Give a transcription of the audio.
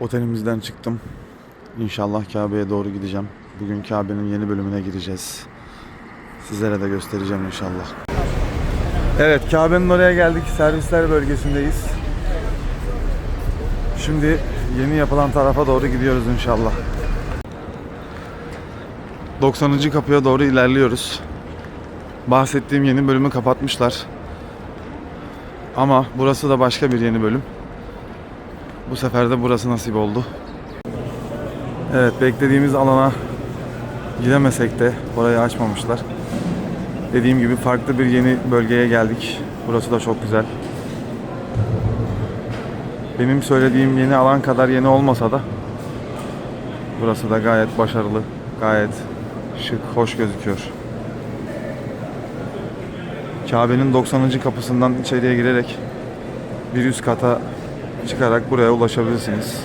Otelimizden çıktım. İnşallah Kabe'ye doğru gideceğim. Bugün Kabe'nin yeni bölümüne gireceğiz. Sizlere de göstereceğim inşallah. Evet Kabe'nin oraya geldik. Servisler bölgesindeyiz. Şimdi yeni yapılan tarafa doğru gidiyoruz inşallah. 90. kapıya doğru ilerliyoruz. Bahsettiğim yeni bölümü kapatmışlar. Ama burası da başka bir yeni bölüm. Bu sefer de burası nasip oldu. Evet beklediğimiz alana gidemesek de orayı açmamışlar. Dediğim gibi farklı bir yeni bölgeye geldik. Burası da çok güzel. Benim söylediğim yeni alan kadar yeni olmasa da burası da gayet başarılı, gayet şık, hoş gözüküyor. Kabe'nin 90. kapısından içeriye girerek bir üst kata çıkarak buraya ulaşabilirsiniz.